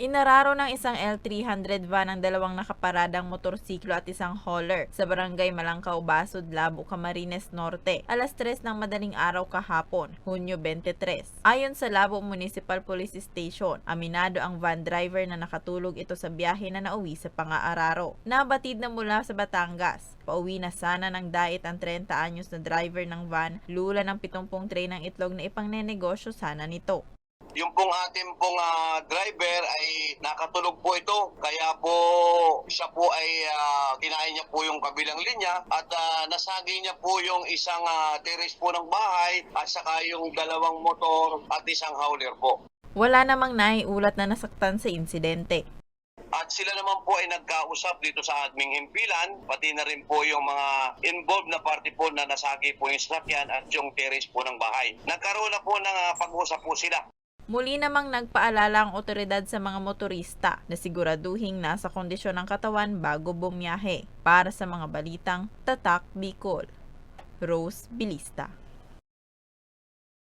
Inararo ng isang L300 van ang dalawang nakaparadang motorsiklo at isang hauler sa barangay Malangkaw, Basod, Labo, Camarines Norte alas 3 ng madaling araw kahapon, Hunyo 23. Ayon sa Labo Municipal Police Station, aminado ang van driver na nakatulog ito sa biyahe na nauwi sa Pangaararo. Nabatid na mula sa Batangas. Pauwi na sana ng dait ang 30 anyos na driver ng van, lula ng 70 tray ng itlog na ipangnenegosyo sana nito. Yung pong ating pong ah, driver ay nakatulog po ito. Kaya po siya po ay ah, kinain niya po yung kabilang linya at ah, nasagi niya po yung isang uh, terrace po ng bahay at saka yung dalawang motor at isang hauler po. Wala namang naiulat na nasaktan sa insidente. At sila naman po ay nagkausap dito sa aming himpilan, pati na rin po yung mga involved na party po na nasagi po yung sasakyan at yung terrace po ng bahay. Nagkaroon na po ng ah, pag-usap po sila. Muli namang nagpaalala ang otoridad sa mga motorista na siguraduhing nasa kondisyon ng katawan bago bumiyahe para sa mga balitang Tatak Bicol. Rose Bilista